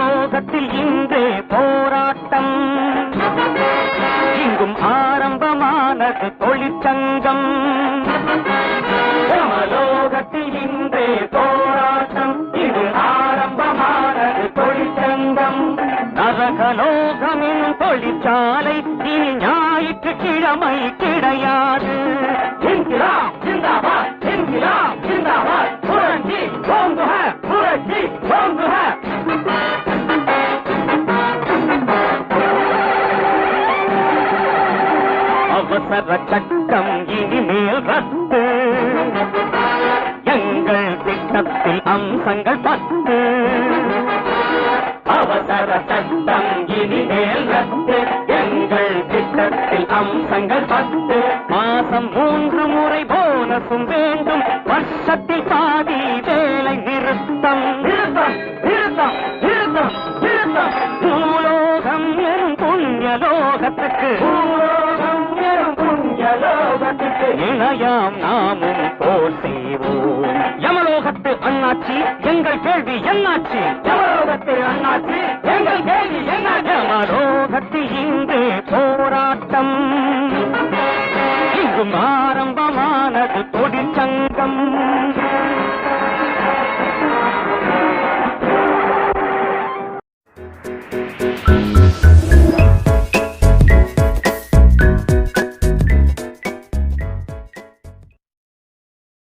சமூகத்தில் இன்றே போராட்டம். இங்கும் ஆரம்பமானது தொழிற்சங்கம். சமலோகத்தில் இன்றே போராட்டம். இது ஆரம்பமானது தொழிற்சங்கம். நரகலோகமின் தொழிற்சாலை இனி ஞாயிற்றுக்கிழமை கிடையாது. அவசர சட்டம் இனிமேல் ரத்து. எங்கள் திட்டத்தில் அம்சங்கள் பத்து. அவசர சட்டம் இனிமேல் ரத்து. எங்கள் திட்டத்தில் அம்சங்கள் பத்து. மாசம் மூன்று முறை போனஸும் வேண்டும். வருஷத்தில் பாதி வேலை நிறுத்தம். நிறுத்தம் நிறுத்தம் நிறுத்தம் நிறுத்தம். பூலோகம் எனும் எனும் புண்ணியலோகத்துக்கு இணையாம் நாமும் போர் செய்வோம். யமலோகத்து அண்ணாச்சி எங்கள் கேள்வி என்னாச்சு? யமலோகத்து அண்ணாச்சி எங்கள் கேள்வி என்ன யமலோகத்து இன்று போராட்டம். இங்கும்